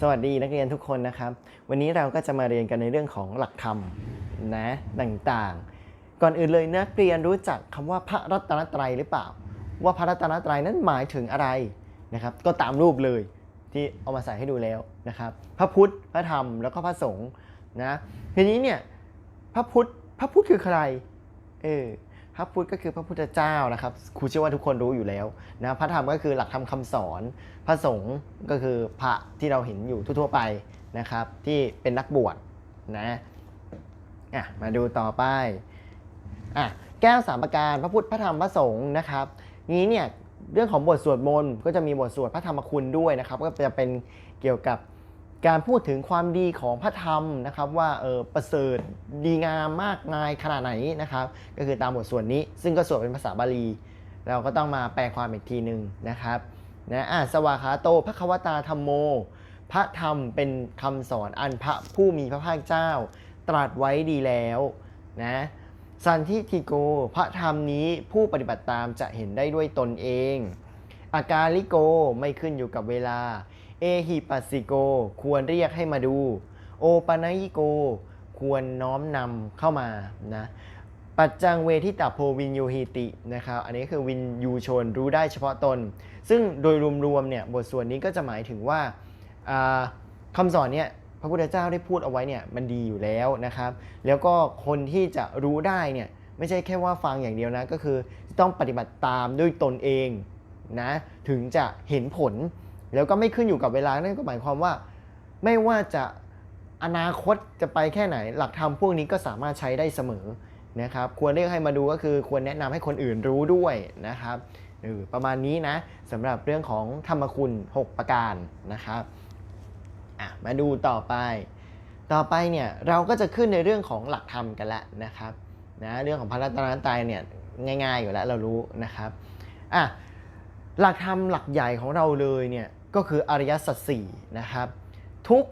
สวัสดีนักเรียนทุกคนนะครับ วันนี้เราก็จะมาเรียนกันในเรื่องของหลักธรรมนะต่างๆ ก่อนอื่นเลยนักเรียนรู้จักคำว่าพระรัตนตรัยหรือเปล่า ว่าพระรัตนตรัยนั้นหมายถึงอะไรนะครับ ก็ตามรูปเลยที่เอามาใส่ให้ดูแล้วนะครับ พระพุทธพระธรรมแล้วก็พระสงฆ์นะทีนี้เนี่ยพระพุทธพระพุทธคือใครเออ พระพุทธก็คือพระพุทธเจ้านะครับครูเชื่อว่าทุกคนรู้อยู่แล้วนะพระธรรมก็คือหลักธรรมคำสอน พระสงฆ์ก็คือพระที่เราเห็นอยู่ทั่วๆไปนะครับ ที่เป็นนักบวชนะอะมาดูต่อไปอะแก้วสามประการพระพุทธพระธรรมพระสงฆ์นะครับนี้เนี่ยเรื่องของบทสวดมนต์ก็จะมีบทสวดพระธรรมคุณด้วยนะครับ ก็จะเป็นเกี่ยวกับ การพูดถึงความดีของพระธรรมนะครับว่าเออประเสริฐดีงามมากมายขนาดไหนนะครับ ก็คือตามบทส่วดนี้ ซึ่งก็สวดเป็นภาษาบาลี เราก็ต้องมาแปลความอีกทีหนึ่งนะครับนะอะสวาขาโตพระควตาธรรมโม พระธรรมเป็นคำสอนอันพระผู้มีพระภาคเจ้า ตรัสไว้ดีแล้วนะสันทิทิโกพระธรรมนี้ผู้ปฏิบัติตามจะเห็นได้ด้วยตนเอง อาการลิโกไม่ขึ้นอยู่กับเวลา เอหิปัสสิโก ควรเรียกให้มาดู โอปนัยิโก ควรน้อมนำเข้ามานะปัจจังเวทิตาโพวินยูหิตินะครับอันนี้คือวินยูชนรู้ได้เฉพาะตน ซึ่งโดยรวมๆเนี่ยบทสวดนี้ก็จะหมายถึงว่าอ่าคำสอนเนี่ยพระพุทธเจ้าได้พูดเอาไว้เนี่ยมันดีอยู่แล้วนะครับ แล้วก็คนที่จะรู้ได้เนี่ยไม่ใช่แค่ว่าฟังอย่างเดียวนะ ก็คือต้องปฏิบัติตามด้วยตนเองนะถึงจะเห็นผล แล้วก็ไม่ขึ้นอยู่กับเวลานั่นก็หมายความว่า ไม่ว่าจะอนาคตจะไปแค่ไหน หลักธรรมพวกนี้ก็สามารถใช้ได้เสมอนะครับควรเรียกให้มาดูก็คือควรแนะนำให้คนอื่นรู้ด้วยนะครับออประมาณนี้นะสำหรับเรื่องของธรรมคุณ 6 ประการนะครับมาดูต่อไป ต่อไปเนี่ยเราก็จะขึ้นในเรื่องของหลักธรรมกันแล้วนะครับนะเรื่องของพระรัตนตรัยเนี่ยง่ายๆอยู่แล้วเรารู้นะครับอะหลักธรรมหลักใหญ่ของเราเลยเนี่ย ก็คืออริยสัจสี่นะครับ ทุก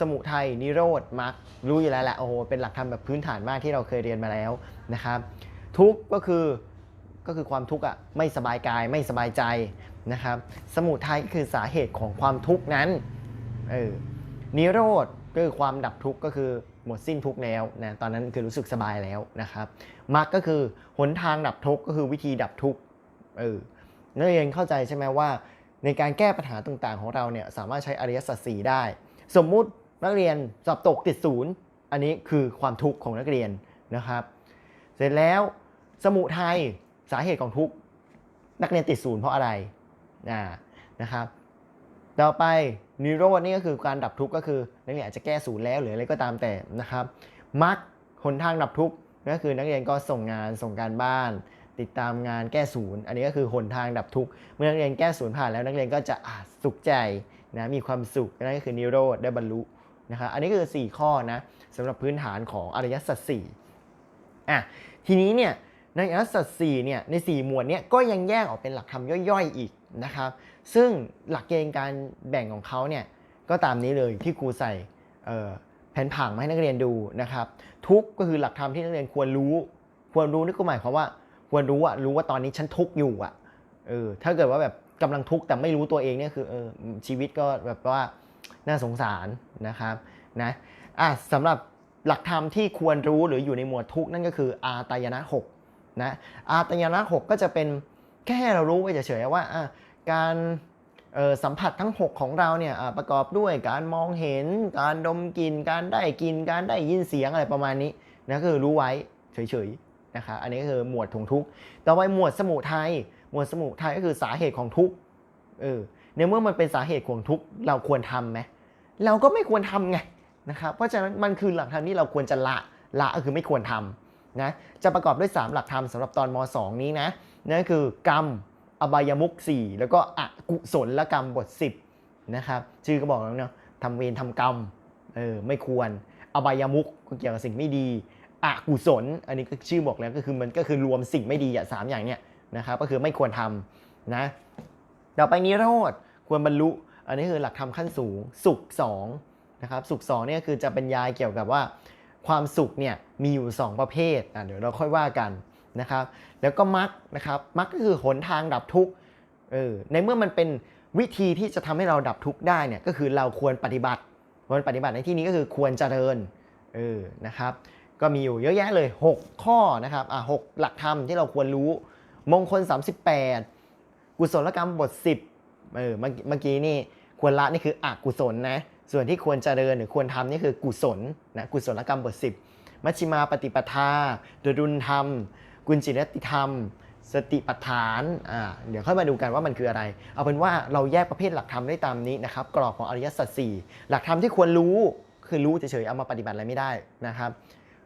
สมุทัยนิโรธมรรครู้อยู่แล้วแหละโอ้โหเป็นหลักธรรมแบบพื้นฐานมากที่เราเคยเรียนมาแล้วนะครับ ทุกก็คือก็คือความทุกข์อะไม่สบายกายไม่สบายใจนะครับ สมุทัยก็คือสาเหตุของความทุกข์นั้นเออนิโรธก็คือความดับทุกข์ก็คือหมดสิ้นทุกข์แล้วนะตอนนั้นคือรู้สึกสบายแล้วนะครับมรรคก็คือหนทางดับทุกข์ก็คือวิธีดับทุกข์เออนักเรียนเข้าใจใช่ไหมว่า ในการแก้ปัญหาต่างๆ ของเราเนี่ยสามารถใช้อริยสัจสี่ได้ สมมุตินักเรียนสอบตกติดศูนย์อันนี้คือความทุกข์ของนักเรียนนะครับ เสร็จแล้วสมุทัยสาเหตุของทุกข์นักเรียนติดศูนย์เพราะอะไรอ่านะครับ ต่อไปนิโรธนี่ก็คือการดับทุกข์ก็คือนักเรียนอาจจะแก้ศูนย์แล้วหรืออะไรก็ตามแต่นะครับมรรคหนทางดับทุกข์ก็คือนักเรียนก็ส่งงานส่งการบ้าน ติดตามงานแก้ศูนย์ อันนี้ก็คือหนทางดับทุกข์เมื่อนักเรียนแก้ศูนย์ผ่านแล้วนักเรียนก็จะสุขใจนะมีความสุขนั่นก็คือนิโรธได้บรรลุนะครับอันนี้คือ 4 ข้อนะสำหรับพื้นฐานของอริยสัจสี่อะทีนี้เนี่ยในอริยสัจสี่เนี่ยใน 4 หมวดเนี่ยก็ยังแยกออกเป็นหลักธรรมย่อยๆอีกนะครับซึ่งหลักเกณฑ์การแบ่งของเขาเนี่ยก็ตามนี้เลยที่ครูใส่เอ่อแผนผังมาให้นักเรียนดูนะครับทุกก็คือหลักธรรมที่นักเรียนควรรู้ ควรรู้นี่ก็หมายความว่า วรรู้อะรู้ว่าตอนนี้ฉันทุกข์อยู่อะเออถ้าเกิดว่าแบบกำลังทุกข์แต่ไม่รู้ตัวเองเนี่ยคือเออชีวิตก็แบบว่าน่าสงสารนะครับนะอะสำหรับหลักธรรมที่ควรรู้หรืออยู่ในหมวดทุกข์นั่นก็คืออาตายนะหกนะอาตายนะหกก็จะเป็นแค่เรารู้ไว้เฉยๆว่าการสัมผัสทั้ง 6 ของเราเนี่ยประกอบด้วยการมองเห็น การดมกลิ่นการได้กลินการได้ยินเสียงอะไรประมาณนี้นะคือรู้ไว้เฉยๆ นะครับอันนี้ก็คือหมวดของทุกข์ต่อไปหมวดสมุทัยหมวดสมุทัยก็คือสาเหตุของทุกข์เออในเมื่อมันเป็นสาเหตุของทุกข์เราควรทำไหมเราก็ไม่ควรทำไงนะครับเพราะฉะนั้นมันคือหลักธรรมที่เราควรจะละละก็คือไม่ควรทำนะจะประกอบด้วย 3 หลักธรรมสำหรับตอนม 2 นี้นะนั่นคือกรรมอบายมุก 4 แล้วก็อกุศลกรรมบท 10นะครับชื่อก็บอกแล้วเนาะทำเวรทำกรรมเออไม่ควรอบายมุกก็เกี่ยวกับสิ่งไม่ดี อกุศล อันนี้ก็ชื่อบอกแล้วก็คือมันก็คือรวมสิ่งไม่ดีอะสามอย่างเนี้ยนะครับก็คือไม่ควรทำนะต่อไปนิโรธควรบรรลุ อันนี้คือหลักธรรมขั้นสูง สุข2นะครับสุข2เนี่ยคือจะบรรยายเกี่ยวกับว่า ความสุขเนี่ยมีอยู่ 2 ประเภทอะเดี๋ยวเราค่อยว่ากันนะครับแล้วก็มรรคนะครับมรรคก็คือหนทางดับทุกข์เออในเมื่อมันเป็นวิธีที่จะทำให้เราดับทุกข์ได้เนี่ยก็คือเราควรปฏิบัติควรปฏิบัติในที่นี้ก็คือควรเจริญเออนะครับ ก็มีอยู่เยอะแยะเลย 6 ข้อนะครับอะหกหลักธรรมที่เราควรรู้ มงคล 38 กุศลกรรมบท 10เออเมื่อกี้นี่ควรละนี่คืออกุศลนะส่วนที่ควรเจริญหรือควรทำนี่คือกุศลนะกุศลกรรมบท 10 มัชฌิมาปฏิปทาดดุลธรรม กุญจิรติธรรม สติปัฏฐานอ่าเดี๋ยวค่อยมาดูกันว่ามันคืออะไร เอาเป็นว่าเราแยกประเภทหลักธรรมได้ตามนี้นะครับกรอบของอริยสัจสี่หลักธรรมที่ควรรู้คือรู้เฉยๆเอามาปฏิบัติอะไรไม่ได้นะครับ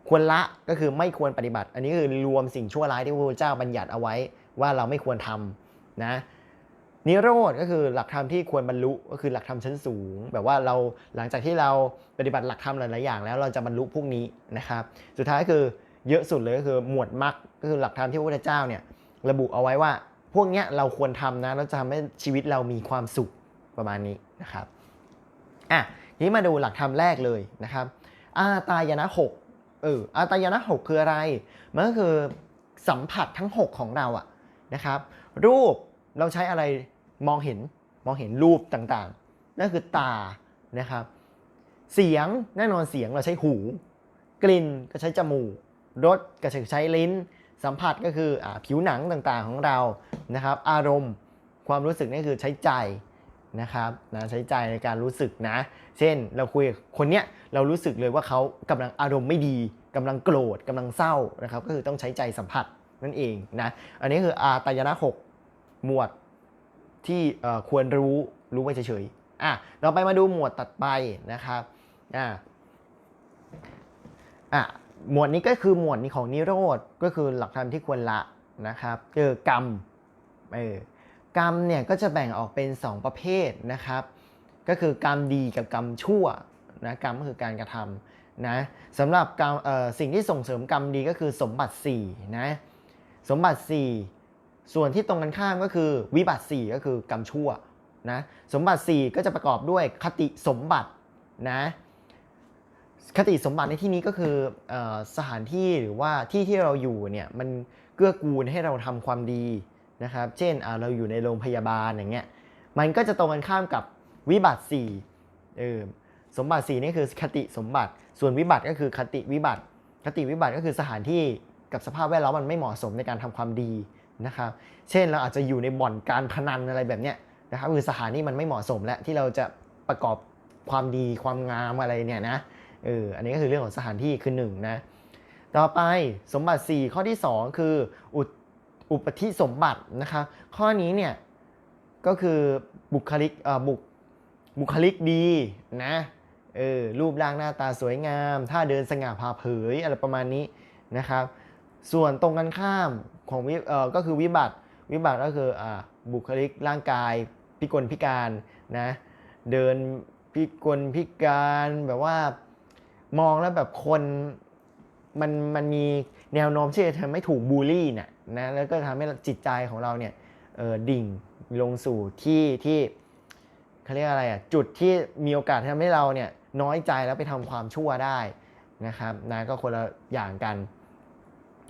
ควรละก็คือไม่ควรปฏิบัติ อันนี้คือรวมสิ่งชั่วร้ายที่พระพุทธเจ้าบัญญัติเอาไว้ว่าเราไม่ควรทำนะนิโรธก็คือหลักธรรมที่ควรบรรลุก็คือหลักธรรมชั้นสูง แบบว่าเราหลังจากที่เราปฏิบัติหลักธรรมหลาย ๆ อย่าง แล้วเราจะบรรลุพวกนี้นะครับ สุดท้ายคือเยอะสุดเลยก็คือหมวดมรรคก็คือหลักธรรมที่พระพุทธเจ้าเนี่ยระบุเอาไว้ว่า พวกเนี้ยเราควรทำนะแล้วจะทำให้ชีวิตเรามีความสุขประมาณนี้นะครับอะทีนี้มาดูหลักธรรมแรกเลยนะครับอาตายนะหก เอออาตายนะหกคืออะไร มันก็คือสัมผัสทั้ง 6 ของเราอะนะครับ รูปเราใช้อะไรมองเห็นมองเห็นรูปต่างๆ นั่นคือตานะครับ เสียงแน่นอนเสียงเราใช้หู กลิ่นก็ใช้จมูกรสก็ใช้ลิ้น สัมผัสก็คืออผิวหนังต่างๆของเรานะครับ อารมณ์ความรู้สึกนี่คือใช้ใจ นะครับนะใช้ใจในการรู้สึกนะ เช่นเราคุยกับคนเนี้ยเรารู้สึกเลยว่าเขากำลังอารมณ์ไม่ดีกำลังโกรธกำลังเศร้านะครับ ก็คือต้องใช้ใจสัมผัสนั่นเองนะอันนี้คืออาตายนะหกหมวดที่ควรรู้รู้ไว้เฉยๆอะเราไปมาดูหมวดตัดไปนะครับอะอะหมวดนี้ก็คือหมวดนี้ของนิโรธก็คือหลักธรรมที่ควรละนะครับคือกรรมเออ กรรมเนี่ยก็จะแบ่งออกเป็น 2 ประเภทนะครับ ก็คือกรรมดีกับกรรมชั่วนะกรรมก็คือการกระทำนะสำหรับกรรมสิ่งที่ส่งเสริมกรรมดีก็คือสมบัติ4นะสมบัติ 4 ส่วนที่ตรงกันข้ามก็คือวิบัติ 4 ก็คือกรรมชั่วนะสมบัติ 4 ก็จะประกอบด้วยคติสมบัตินะคติสมบัติในที่นี้ก็คือออสถานที่หรือว่าที่ที่เราอยู่เนี่ยมันเกื้อกูลให้เราทำความดี นะครับ เช่นเราอยู่ในโรงพยาบาลอย่างเงี้ย มันก็จะตรงกันข้ามกับวิบัติ4เออสมบัติสีนี่คือคติสมบัติ ส่วนวิบัติก็คือคติวิบัติ คติวิบัติก็คือสถานที่กับสภาพแวดล้อมมันไม่เหมาะสมในการทำความดีนะครับ เช่นเราอาจจะอยู่ในบ่อนการพนันอะไรแบบเนี้ยนะครับคือสถานที่มันไม่เหมาะสมและที่เราจะประกอบความดีความงามอะไรเนี่ยนะเอออันนี้ก็คือเรื่องของสถานที่คือหนึ่งนะต่อไปสมบัติ 4 ข้อที่ 2 คือ อุ อุปธิสมบัตินะคะ ข้อนี้เนี่ยก็คือบุคลิกเออบุคบุคลิกดีนะเออรูปร่างหน้าตาสวยงามท่าเดินสง่าผ่าเผยอะไรประมาณนี้นะครับ ส่วนตรงกันข้ามของวิเออก็คือวิบัติวิบัติก็คืออ่าบุคลิกร่างกายพิกลพิการนะเดินพิกลพิการแบบว่ามองแล้วแบบคนมันมันมีแนวโน้มที่จะทำให้ถูกบูลลี่เนี่ย นะแล้วก็ทำให้จิตใจของเราเนี่ยดิ่งลงสู่ที่ที่เขาเรียกอะไรอะจุดที่มีโอกาสทำให้เราเนี่ยน้อยใจแล้วไปทำความชั่วได้นะครับนะก็คนละอย่างกัน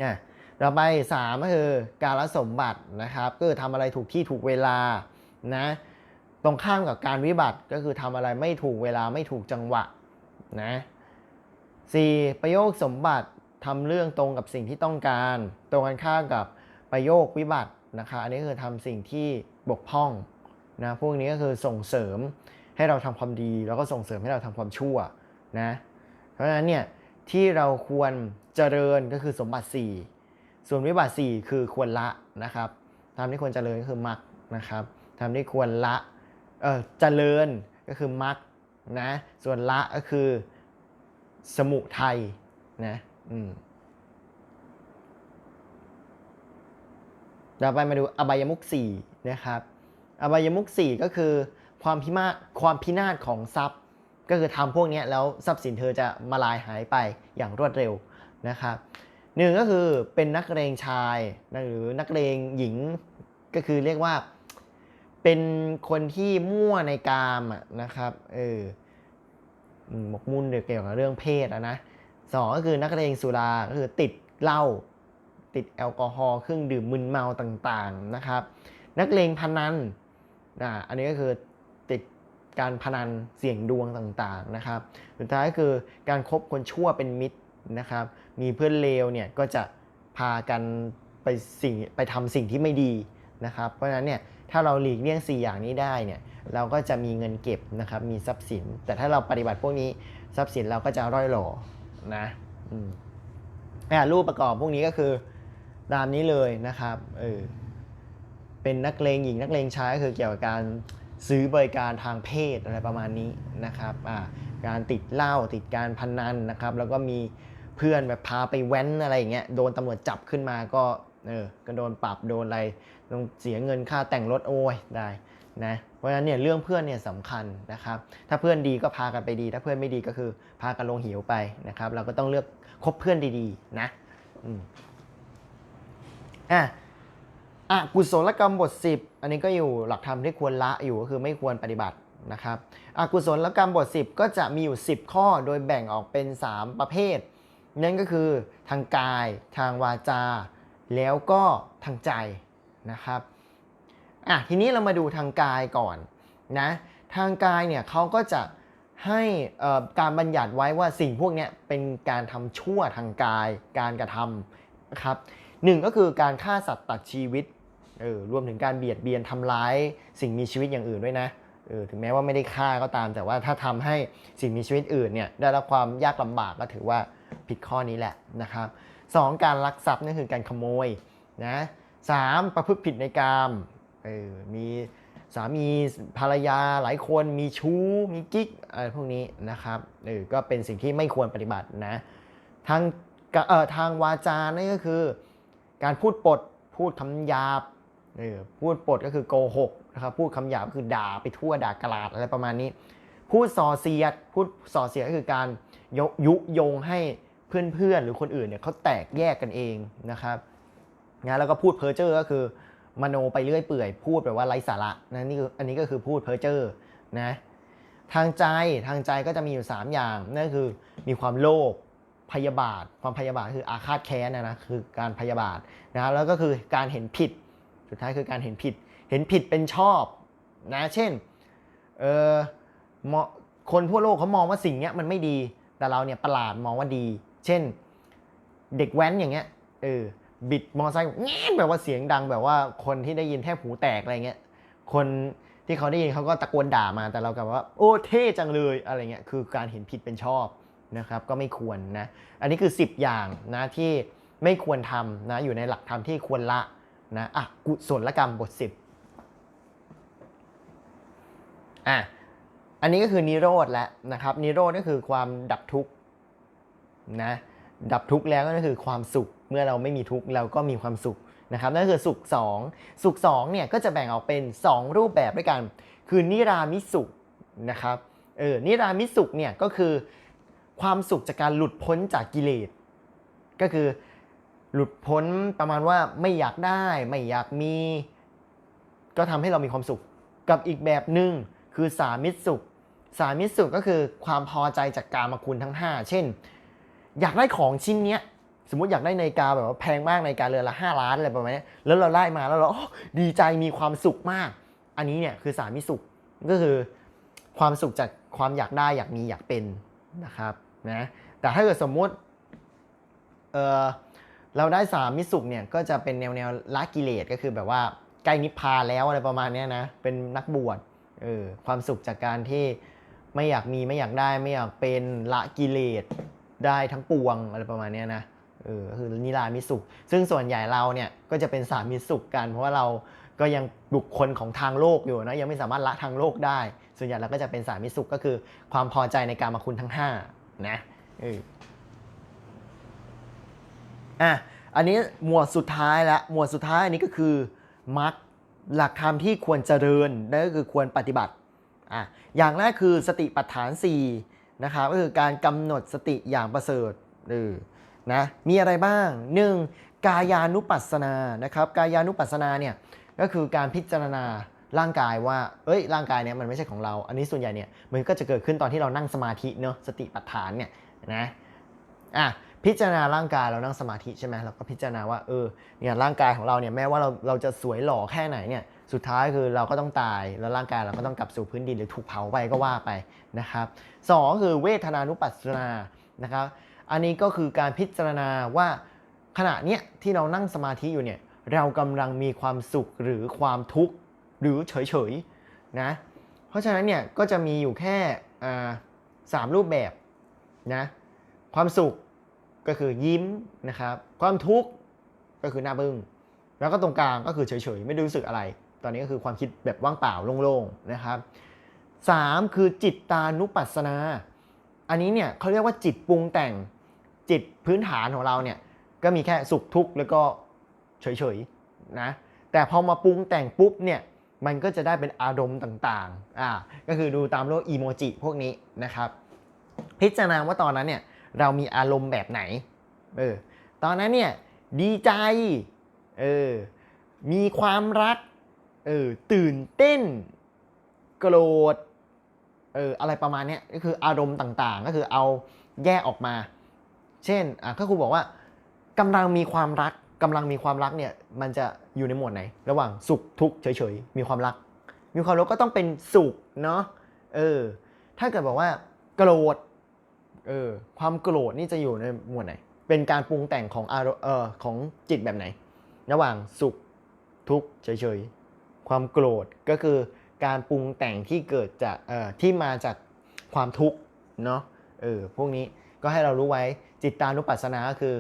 อะเราไป3ก็คือการละสมบัตินะครับก็คือทำอะไรถูกที่ถูกเวลานะตรงข้ามกับการวิบัติก็คือทำอะไรไม่ถูกเวลาไม่ถูกจังหวะนะสี่ประโยคสมบัติทำเรื่องตรงกับสิ่งที่ต้องการ ตรงกันข้ามกับ ประโยควิบัตินะคะอันนี้คือทำสิ่งที่บกพร่องนะพวกนี้ก็คือส่งเสริมให้เราทำความดี แล้วก็ส่งเสริมให้เราทำความชั่วนะเพราะฉะนั้นเนี่ยที่เราควรเจริญก็คือสมบัติ 4 ส่วนวิบัติ 4 คือควรละนะครับทำที่ควรเจริญก็คือมรรคนะครับทำที่ควรละเออเจริญก็คือมรรคนะส่วนละก็คือสมุทัยนะอืม เราไปมาดูอบายมุขสี่นะครับ อบายมุขสี่ก็คือความพิมาความพินาศของทรัพย์ ก็คือทำพวกนี้แล้วทรัพย์สินเธอจะมาลายหายไปอย่างรวดเร็วนะครับหนึ่งก็คือเป็นนักเลงชายนะหรือนักเลงหญิงก็คือเรียกว่าเป็นคนที่มั่วในกามนะครับเออหมกมุ่นเกี่ยวกับเรื่องเพศนะสองก็คือนักเลงสุราก็คือติดเหล้า ติดแอลกอฮอล์เครื่องดื่มมึนเมาต่างๆนะครับ นักเลงพนันอ่าอันนี้ก็คือติดการพนันเสี่ยงดวงต่างๆนะครับ สุดท้ายคือการคบคนชั่วเป็นมิตรนะครับ มีเพื่อนเลวเนี่ยก็จะพากันไปสิ่งไปทำสิ่งที่ไม่ดีนะครับ เพราะฉะนั้นเนี่ยถ้าเราหลีกเลี่ยง 4 อย่างนี้ได้เนี่ยเราก็จะมีเงินเก็บนะครับ มีทรัพย์สิน แต่ถ้าเราปฏิบัติพวกนี้ทรัพย์สินเราก็จะร่อยหล่อนะอ่ารูปประกอบพวกนี้ก็คือ ตามนี้เลยนะครับเออเป็นนักเลงหญิงนักเลงชายก็คือเกี่ยวกับการซื้อบริการทางเพศอะไรประมาณนี้นะครับอ่าการติดเหล้าติดการพนันนะครับ แล้วก็มีเพื่อนแบบพาไปแว้นอะไรอย่างเงี้ยโดนตำรวจจับขึ้นมาก็เออก็โดนปรับโดนอะไรต้องเสียเงินค่าแต่งรถโอ้ยได้นะเพราะฉะนั้นเนี่ยเรื่องเพื่อนเนี่ยสำคัญนะครับ ถ้าเพื่อนดีก็พากันไปดี ถ้าเพื่อนไม่ดีก็คือพากันลงหิวไปนะครับ เราก็ต้องเลือกคบเพื่อนดีๆ นะอืม อะอะกุศลกรรมบท 10 อันนี้ก็อยู่หลักธรรมที่ควรละอยู่ก็คือไม่ควรปฏิบัตินะครับอกุศลกรรมบท 10 ก็จะมีอยู่ 10 ข้อโดยแบ่งออกเป็น 3 ประเภท นั่นก็คือทางกายทางวาจา แล้วก็ทางใจนะครับอะทีนี้เรามาดูทางกายก่อนนะทางกายเนี่ยเขาก็จะให้การบัญญัติไว้ว่าสิ่งพวกนี้เป็นการทำชั่วทางกายการกระทำนะครับ หนึ่งก็คือการฆ่าสัตว์ตัดชีวิตเออรวมถึงการเบียดเบียนทำร้ายสิ่งมีชีวิตอย่างอื่นด้วยนะเออถึงแม้ว่าไม่ได้ฆ่าก็ตาม แต่ว่าถ้าทำให้สิ่งมีชีวิตอื่นเนี่ยได้รับความยากลำบากก็ถือว่าผิดข้อนี้แหละนะครับสองการลักทรัพย์นั่นคือการขโมยนะสามประพฤติผิดในกามเออมีสามีภรรยาหลายคนมีชู้มีกิ๊กอะไรพวกนี้นะครับเออก็เป็นสิ่งที่ไม่ควรปฏิบัตินะทางเอ่อทางวาจานั่นก็คือ การพูดปดพูดคำหยาบเออพูดปดก็คือโกหกนะครับพูดคำหยาบก็คือด่าไปทั่วด่ากลาดอะไรประมาณนี้ พูดส่อเสียด พูดส่อเสียดก็คือการย,ยุยงให้เพื่อนๆหรือคนอื่นเนี่ยเขาแตกแยกกันเองนะครับนะแล้วก็พูดเพ้อเจ้อก็คือ มโนไปเรื่อยเปื่อย พูดแบบว่าไร้สาระนะนี่คืออันนี้ก็คือพูดเพ้อเจ้อนะทางใจทางใจก็จะมีอยู่ 3 อย่างนั่นคือมีความโลภ พยาบาท ความพยาบาทคืออาฆาตแค้นนะนะคือการพยาบาทนะแล้วก็คือการเห็นผิด สุดท้ายคือการเห็นผิด เห็นผิดเป็นชอบนะเช่นเออคนทั่วโลกเขามองว่าสิ่งนี้มันไม่ดี แต่เราเนี่ยประหลาดมองว่าดี เช่น เด็กแว้นอย่างเงี้ยเออบิดมอไซค์แง่แบบว่าเสียงดังแบบว่าคนที่ได้ยินแทบหูแตกอะไรเงี้ยคนที่เขาได้ยินเขาก็ตะโกนด่ามาแต่เรากลับว่า โอ้เท่จังเลยอะไรเงี้ยคือการเห็นผิดเป็นชอบ นะครับก็ไม่ควรนะอันนี้คือ 10 อย่างนะที่ไม่ควรทำนะอยู่ในหลักธรรมที่ควรละนะอะกุศลกรรมบท 10อะอันนี้ก็คือนิโรธแล้วนะครับนิโรธก็คือความดับทุกข์นะดับทุกข์แล้วก็คือความสุขเมื่อเราไม่มีทุกข์เราก็มีความสุขนะครับนั่นคือสุข 2 สุข2เนี่ยก็จะแบ่งออกเป็น 2 รูปแบบด้วยกัน คือนิรามิสุขนะครับเออนิรามิสุขเนี่ยก็คือ ความสุขจากการหลุดพ้นจากกิเลส ก็คือหลุดพ้นประมาณว่าไม่อยากได้ไม่อยากมี ก็ทำให้เรามีความสุข กับอีกแบบหนึ่งคือสามิตรสุข สามิตรสุขก็คือความพอใจจากการมาคุณทั้ง 5 เช่น อยากได้ของชิ้นเนี้ยสมมติอยากได้นาฬิกาแบบว่าแพงมากนาฬิกาเรือนละ 5 ล้านอะไรประมาณนี้แล้วเราได้มาแล้วเราดีใจมีความสุขมาก อันนี้เนี่ยคือสามิสุขก็คือความสุขจากความอยากได้อยากมีอยากเป็นนะครับ นะแต่ถ้าเกิดสมมุติเออเราได้สามมิสุขเนี่ยก็จะเป็นแนวแนวละกิเลสก็คือแบบว่าใกล้นิพพานแล้วอะไรประมาณนี้นะเป็นนักบวชเออความสุขจากการที่ไม่อยากมีไม่อยากได้ไม่อยากเป็นละกิเลสได้ทั้งปวงอะไรประมาณนี้นะเออคือนิรามิสุข ซึ่งส่วนใหญ่เราเนี่ยก็จะเป็นสามิสุขกัน เพราะว่าเราก็ยังบุคคลของทางโลกอยู่นะยังไม่สามารถละทางโลกได้ ส่วนใหญ่เราก็จะเป็นสามิสุขก็คือ ความพอใจในการมาคุณทั้ง 5 นะเอออะอันนี้หมวดสุดท้ายละหมวดสุดท้ายอันนี้ก็คือมรรคหลักธรรมที่ควรเจริญนั่นก็คือควรปฏิบัติอะอย่างแรกคือสติปัฏฐาน4นะครับก็คือการกำหนดสติอย่างประเสริฐเออนะมีอะไรบ้าง 1. กายานุปัสสนานะครับกายานุปัสสนาเนี่ยก็คือการพิจารณา ร่างกายว่า เอ้ย ร่างกายเนี่ยมันไม่ใช่ของเรา อันนี้ส่วนใหญ่เนี่ยมันก็จะเกิดขึ้นตอนที่เรานั่งสมาธิเนาะ สติปัฏฐานเนี่ยนะ อะพิจารณาร่างกายเรานั่งสมาธิใช่ไหมเราก็พิจารณาว่า เออ เนี่ยร่างกายของเราเนี่ยแม้ว่าเราเราจะสวยหล่อแค่ไหนเนี่ย สุดท้ายคือเราก็ต้องตาย แล้วร่างกายเราก็ต้องกลับสู่พื้นดินหรือถูกเผาไปก็ว่าไปนะครับสองคือเวทนานุปัสสนา นะครับ อันนี้ก็คือการพิจารณาว่าขณะเนี้ยที่เรานั่งสมาธิอยู่เนี่ย เรากำลังมีความสุขหรือความทุกข์ หรือเฉยๆนะเพราะฉะนั้นเนี่ยก็จะมีอยู่แค่สามรูปแบบนะความสุขก็คือยิ้มนะครับความทุกข์ก็คือหน้าบึ้งแล้วก็ตรงกลางก็คือเฉยๆ ไม่ได้รู้สึกอะไร ตอนนี้ก็คือความคิดแบบว่างเปล่าโล่งๆนะครับสามคือจิตตานุปัสสนา อันนี้เนี่ยเขาเรียกว่าจิตปรุงแต่งจิตพื้นฐานของเราเนี่ยก็มีแค่สุขทุกข์แล้วก็เฉยๆนะแต่พอมาปรุงแต่งปุ๊บเนี่ย มันก็จะได้เป็นอารมณ์ต่างๆอ่าก็คือดูตามโลกอีโมจิพวกนี้นะครับ พิจารณาว่าตอนนั้นเนี่ยเรามีอารมณ์แบบไหนเออตอนนั้นเนี่ยดีใจเออมีความรักเออตื่นเต้นโกรธเอออะไรประมาณเนี้ยก็คืออารมณ์ต่างๆ ก็คือเอาแยกออกมา เช่นอะก็ครูบอกว่ากำลังมีความรัก กำลังมีความรักเนี่ยมันจะอยู่ในหมวดไหน ระหว่างสุขทุกข์เฉยๆมีความรัก มีความรักก็ต้องเป็นสุขเนาะเออ ถ้าเกิดบอกว่าโกรธเออความโกรธนี่จะอยู่ในหมวดไหน เป็นการปรุงแต่งของอารมณ์เออของจิตแบบไหน ระหว่างสุขทุกข์เฉยๆความโกรธก็คือการปรุงแต่งที่เกิดจากเอ่อที่มาจากความทุกข์เนาะเออพวกนี้ก็ให้เรารู้ไว้จิตตานุปัสสนาก็คือ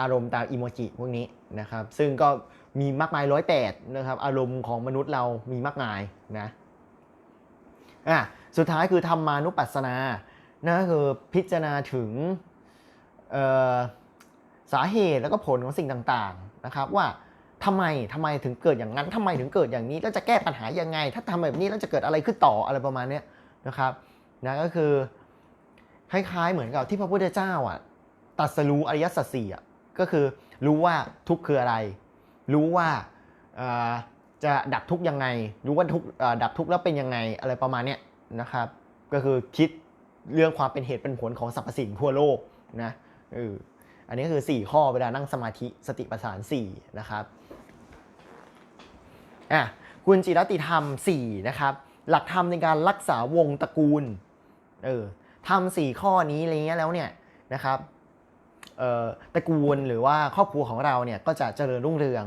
อารมณ์ตามอิโมจิพวกนี้นะครับ ซึ่งก็มีมากมายร้อยแปดนะครับ อารมณ์ของมนุษย์เรามีมากมายนะอะสุดท้ายคือธรรมานุปัสสนานั่นก็คือพิจารณาถึงสาเหตุแล้วก็ผลของสิ่งต่างๆนะครับ ว่าทำไมทำไมถึงเกิดอย่างนั้นทำไมถึงเกิดอย่างนี้แล้วจะแก้ปัญหายังไง ถ้าทำแบบนี้แล้วจะเกิดอะไรขึ้นต่ออะไรประมาณเนี้ยนะครับนะก็คือคล้ายๆเหมือนกับที่พระพุทธเจ้าอะตรัสรู้อริยสัจสี่อะ ก็คือรู้ว่าทุกข์คืออะไร รู้ว่าจะดับทุกข์ยังไง รู้ว่าทุกดับทุกข์แล้วเป็นยังไงอะไรประมาณเนี้ยนะครับ ก็คือคิดเรื่องความเป็นเหตุเป็นผลของสรรพสิ่งทั่วโลกนะเอออันนี้คือ 4 ข้อเวลานั่งสมาธิสติปัฏฐาน4นะครับอะคุณจิรติธรรม 4 นะครับ หลักธรรมในการรักษาวงตระกูลเออทำสี่ข้อนี้อะไรเงี้ยแล้วเนี่ยนะครับ ตระกูลหรือว่าครอบครัวของเราเนี่ยก็จะเจริญรุ่งเรือง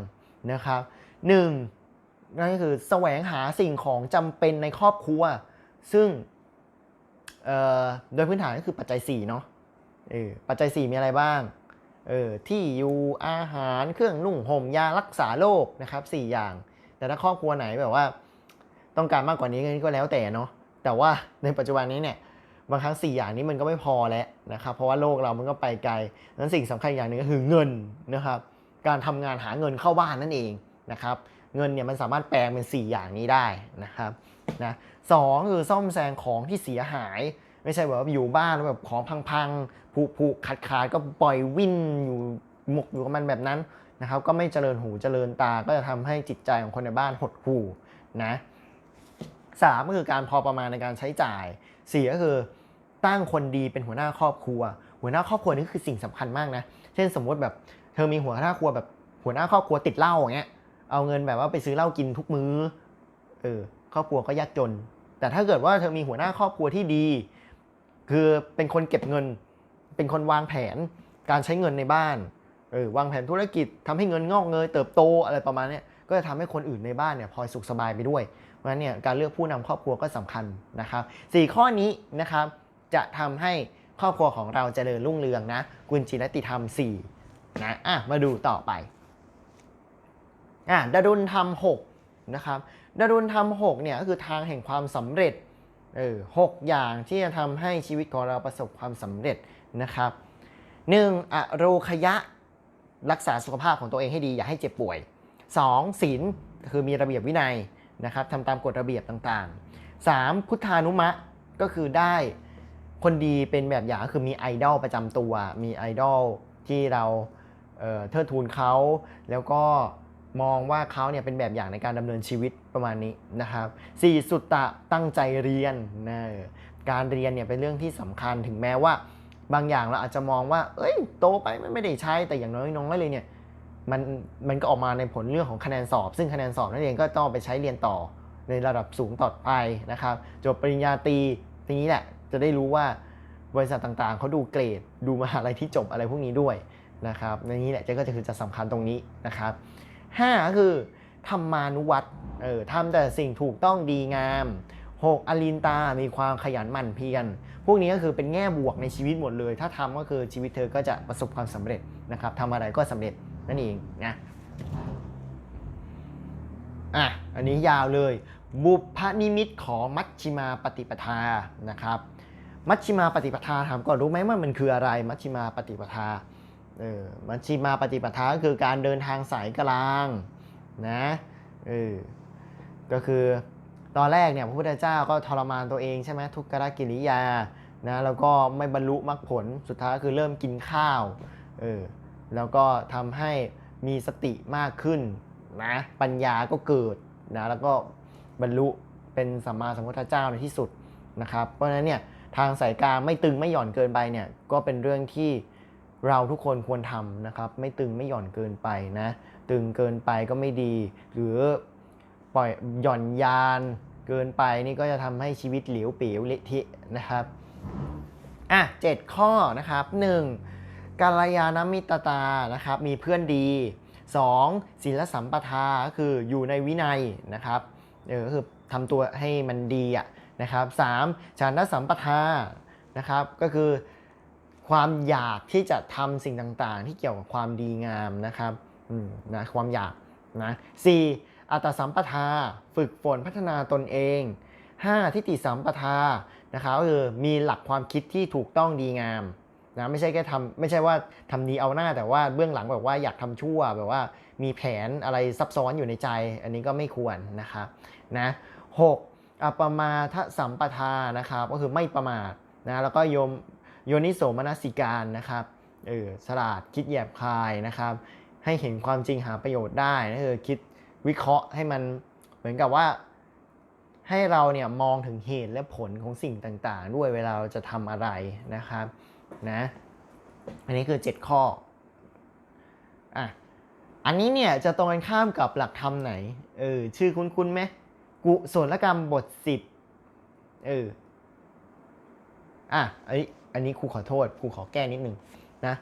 นะครับหนึ่งนั่นก็คือแสวงหาสิ่งของจำเป็นในครอบครัว ซึ่งโดยพื้นฐานก็คือปัจจัย4เนาะปัจจัย 4 มีอะไรบ้างเออที่อยู่อาหารเครื่องนุ่งห่มยารักษาโรคนะครับ4อย่าง แต่ถ้าครอบครัวไหนแบบว่า ต้องการมากกว่านี้ก็แล้วแต่เนาะแต่ว่าในปัจจุบันนี้เนี่ย บางครั้ง 4 อย่างนี้มันก็ไม่พอแล้วนะครับ เพราะว่าโลกเรามันก็ไปไกลนั้นสิ่งสำคัญอย่างหนึ่งก็คือเงินนะครับ การทำงานหาเงินเข้าบ้านนั่นเองนะครับ เงินเนี่ยมันสามารถแปลงเป็น 4 อย่างนี้ได้นะครับนะสองคือซ่อมแซมของที่เสียหาย ไม่ใช่แบบว่าอยู่บ้านแล้วแบบของพังๆผุๆขาดๆก็ปล่อยวิ่นอยู่หมกอยู่กับมันแบบนั้นนะครับ ก็ไม่เจริญหูเจริญตาก็จะทำให้จิตใจของคนในบ้านหดหู่นะสามก็คือการพอประมาณในการใช้จ่ายสี่ก็คือ ตั้งคนดีเป็นหัวหน้าครอบครัว หัวหน้าครอบครัวนี่คือสิ่งสำคัญมากนะ เช่นสมมติแบบเธอมีหัวหน้าครัวแบบหัวหน้าครอบครัวติดเหล้าอย่างเงี้ย เอาเงินแบบว่าไปซื้อเหล้ากินทุกมื้อ เออ ครอบครัวก็ยากจน แต่ถ้าเกิดว่าเธอมีหัวหน้าครอบครัวที่ดี คือเป็นคนเก็บเงิน เป็นคนวางแผนการใช้เงินในบ้าน เออ วางแผนธุรกิจทำให้เงินงอกเงยเติบโตอะไรประมาณนี้ก็จะทำให้คนอื่นในบ้านเนี่ยพลอยสุขสบายไปด้วย เพราะฉะนั้นเนี่ยการเลือกผู้นำครอบครัวก็สำคัญนะครับสี่ข้อนี้นะครับ จะทำให้ครอบครัวของเราเจริญรุ่งเรืองนะกุญจิรติธรรม 4 นะอะมาดูต่อไปอะดารุณธรรม6นะครับดารุณธรรม6เนี่ยก็คือทางแห่งความสำเร็จเออหกอย่างที่จะทำให้ชีวิตของเราประสบความสำเร็จนะครับหนึ่งอโรคยะรักษาสุขภาพของตัวเองให้ดีอย่าให้เจ็บป่วย 2. ศีลคือมีระเบียบวินัยนะครับทำตามกฎระเบียบต่างๆ 3. พุทธานุมะก็คือได้ คนดีเป็นแบบอย่างก็คือมีไอดอลประจำตัว มีไอดอลที่เราเอ่อเทิดทูนเขา แล้วก็มองว่าเขาเนี่ยเป็นแบบอย่างในการดำเนินชีวิตประมาณนี้นะครับ 4. สุตตะตั้งใจเรียนนะการเรียนเนี่ยเป็นเรื่องที่สำคัญถึงแม้ว่าบางอย่างเราอาจจะมองว่า เอ้ย โตไปไม่ไม่ได้ใช้แต่อย่างน้อยน้อยเลยเนี่ยมันมันก็ออกมาในผลเรื่องของคะแนนสอบ ซึ่งคะแนนสอบนั่นเองก็ต้องไปใช้เรียนต่อในระดับสูงต่อไปนะครับ จบปริญญาตรีทีนี้แหละ จะได้รู้ว่าบริษัทต่างๆ เขาดูเกรด ดูมหาลัยที่จบอะไรพวกนี้ด้วยนะครับ ในนี้แหละก็จะคือจะสำคัญตรงนี้นะครับห้าก็คือธรรมานุวัตรเออทำแต่สิ่งถูกต้องดีงามหกอลินตา มีความขยันหมั่นเพียร พวกนี้ก็คือเป็นแง่บวกในชีวิตหมดเลย ถ้าทำก็คือชีวิตเธอก็จะประสบความสำเร็จนะครับทำอะไรก็สำเร็จนั่นเองนะ อะ อันนี้ยาวเลย บุพนิมิตของมัชชิมาปฏิปทานะครับ มัชชิมาปฏิปทาถามก่อนรู้ไหมว่ามันคืออะไร มัชชิมาปฏิปทาเออมัชชิมาปฏิปทาก็คือการเดินทางสายกลางนะเออก็คือตอนแรกเนี่ยพระพุทธเจ้าก็ทรมานตัวเองใช่ไหมทุกขกิริยานะแล้วก็ไม่บรรลุมรรคผลสุดท้ายคือเริ่มกินข้าวเออแล้วก็ทำให้มีสติมากขึ้นนะปัญญาก็เกิดนะแล้วก็บรรลุเป็นสัมมาสัมพุทธเจ้าในที่สุดนะครับ เพราะฉะนั้นเนี่ย ทางสายกลางไม่ตึงไม่หย่อนเกินไปเนี่ยก็เป็นเรื่องที่เราทุกคนควรทำนะครับ ไม่ตึงไม่หย่อนเกินไปนะ ตึงเกินไปก็ไม่ดี หรือปล่อยหย่อนยานเกินไปนี่ก็จะทำให้ชีวิตเหลวเป๋วเละเทะนะครับอะเจ็ดข้อนะครับหนึ่งกัลยาณมิตรตานะครับ มีเพื่อนดี 2. ศีลสัมปทาก็คืออยู่ในวินัยนะครับเออก็คือทำตัวให้มันดีอะ นะครับ 3. ฉันทสัมปทานะครับก็คือความอยากที่จะทำสิ่งต่างๆ ที่เกี่ยวกับความดีงามนะครับอืมนะความอยากนะ 4. อัตสัมปทาฝึกฝนพัฒนาตนเอง 5. ทิฏฐิสัมปทานะครับก็คือมีหลักความคิดที่ถูกต้องดีงามนะไม่ใช่แค่ทำไม่ใช่ว่าทำดีเอาหน้าแต่ว่าเบื้องหลังแบบว่าอยากทำชั่วแบบว่ามีแผนอะไรซับซ้อนอยู่ในใจ อันนี้ก็ไม่ควรนะครับนะหก อปมาทสัมปทานะครับ ก็คือไม่ประมาทนะแล้วก็โยมโยนิโสมนสิการนะครับเออฉลาดคิดแยบคายนะครับ ให้เห็นความจริงหาประโยชน์ได้นะคือคิดวิเคราะห์ให้มันเหมือนกับว่า ให้เราเนี่ยมองถึงเหตุและผลของสิ่งต่างๆ ด้วยเวลาเราจะทำอะไรนะครับนะอันนี้คือ 7 ข้ออะอันนี้เนี่ยจะตรงกันข้ามกับหลักธรรมไหนเออชื่อคุ้นๆไหม กุศลกรรมบท10เอออะอันนี้อันนี้ครูขอโทษครูขอแก้นิดหนึ่งนะ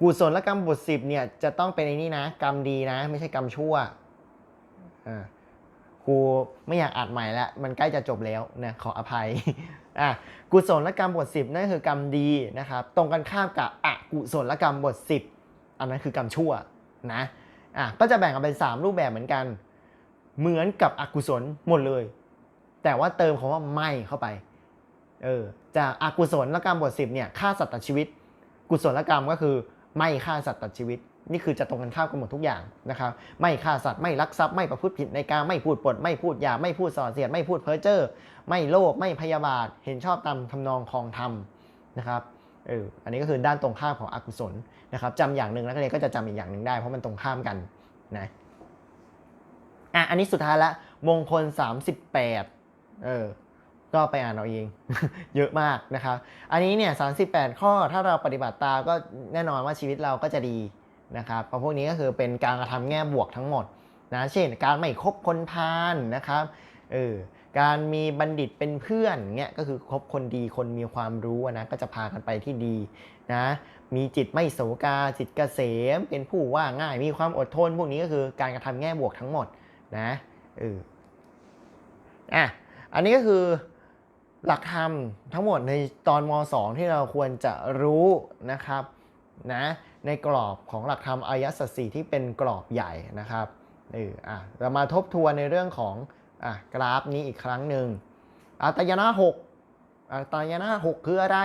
กุศลกรรมบท10เนี่ยจะต้องเป็นไอ้นี่นะ กรรมดีนะ ไม่ใช่กรรมชั่วอ่าครูไม่อยากอ่านใหม่แล้วมันใกล้จะจบแล้วนะขออภัยอะกุศลกรรมบท 10 นั่นคือกรรมดีนะครับ ตรงกันข้ามกับอกุศลกรรมบท 10 อันนั้นคือกรรมชั่วนะอะก็จะแบ่งออกเป็น 3 รูปแบบเหมือนกัน เหมือนกับอกุศลหมดเลย แต่ว่าเติมคำว่าไม่เข้าไปเออจากอากุศลกรรมบท10เนี่ยฆ่าสัตว์ตัดชีวิต กุศลกรรมก็คือไม่ฆ่าสัตว์ตัดชีวิต นี่คือจะตรงกันข้ามกันหมดทุกอย่างนะครับ ไม่ฆ่าสัตว์ไม่ลักทรัพย์ไม่ประพฤติผิดในการไม่พูดปด ไม่พูดหยาไม่พูดส่อเสียดไม่พูดเพ้อเจ้อไม่โลภไม่พยาบาทเห็นชอบตามทำนองคลองธรรมนะครับเอออันนี้ก็คือด้านตรงข้ามของอกุศลนะครับจำอย่างหนึ่งแล้วก็เลยก็จะจำอีกอย่างหนึ่งได้เพราะมันตรงข้ามกันนะ อะอันนี้สุดท้ายละมงคล 38 เออ ก็ไปอ่านเอาเอง เยอะมากนะครับ อันนี้เนี่ย 38 ข้อถ้าเราปฏิบัติตามก็แน่นอนว่าชีวิตเราก็จะดีนะครับเพราะพวกนี้ก็คือเป็นการกระทำแง่บวกทั้งหมดนะ เช่น การไม่คบคนพาลนะครับ เออ การมีบัณฑิตเป็นเพื่อนเงี้ยก็คือคบคนดีคนมีความรู้นะก็จะพากันไปที่ดีนะ มีจิตไม่โศกาจิตเกษม เป็นผู้ว่าง่าย มีความอดทน พวกนี้ก็คือการกระทำแง่บวกทั้งหมด นะเอออะอันนี้ก็คือหลักธรรมทั้งหมดในตอนม .2 ที่เราควรจะรู้นะครับนะในกรอบของหลักธรรมอายะสัสีที่เป็นกรอบใหญ่นะครับเอออะเรามาทบทวนในเรื่องของอะกราฟนี้อีกครั้งหนึ่งอัตยนะหกอัตยนะหกคืออะไร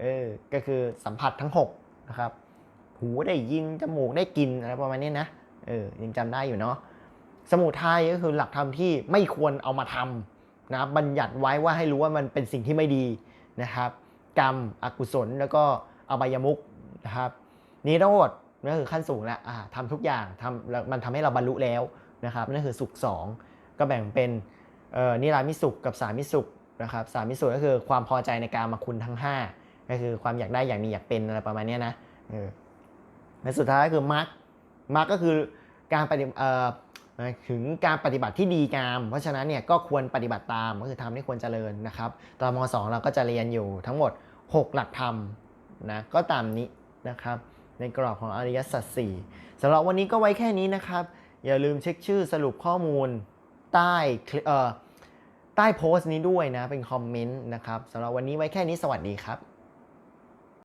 เออก็คือสัมผัสทั้ง6นะครับหูได้ยินจมูกได้กลินอะไรประมาณนี้นะเออยังจำได้อยู่เนาะ สมุทัยก็คือหลักธรรมที่ไม่ควรเอามาทำนะบัญญัติไว้ว่าให้รู้ว่ามันเป็นสิ่งที่ไม่ดีนะครับ กรรมอกุศลแล้วก็อบายมุกนะครับนิโรธนั่นคือขั้นสูงแล้วทำทุกอย่างทำมันทำให้เราบรรลุแล้วนะครับนั่นคือสุขสองก็แบ่งเป็นนิรามิสุขกับสามิสุขนะครับสามิสุขก็คือความพอใจในการมาคุณทั้ง 5 ก็คือความอยากได้อยากมีอยากเป็นอะไรประมาณนี้นะและสุดท้ายก็คือมรรคมรรคก็คือการปฏิ เอ่อหมายถึงการปฏิบัติที่ดีงาม เพราะฉะนั้นเนี่ยก็ควรปฏิบัติตามก็คือทำที่ควรเจริญนะครับ ตอนม .2 เราก็จะเรียนอยู่ทั้งหมด 6 หลักธรรมนะก็ตามนี้นะครับ ในกรอบของอริยสัจสี่สำหรับวันนี้ก็ไว้แค่นี้นะครับ อย่าลืมเช็คชื่อสรุปข้อมูลใต้เอ่อใต้โพสต์นี้ด้วยนะเป็นคอมเมนต์นะครับสำหรับวันนี้ไว้แค่นี้สวัสดีครับ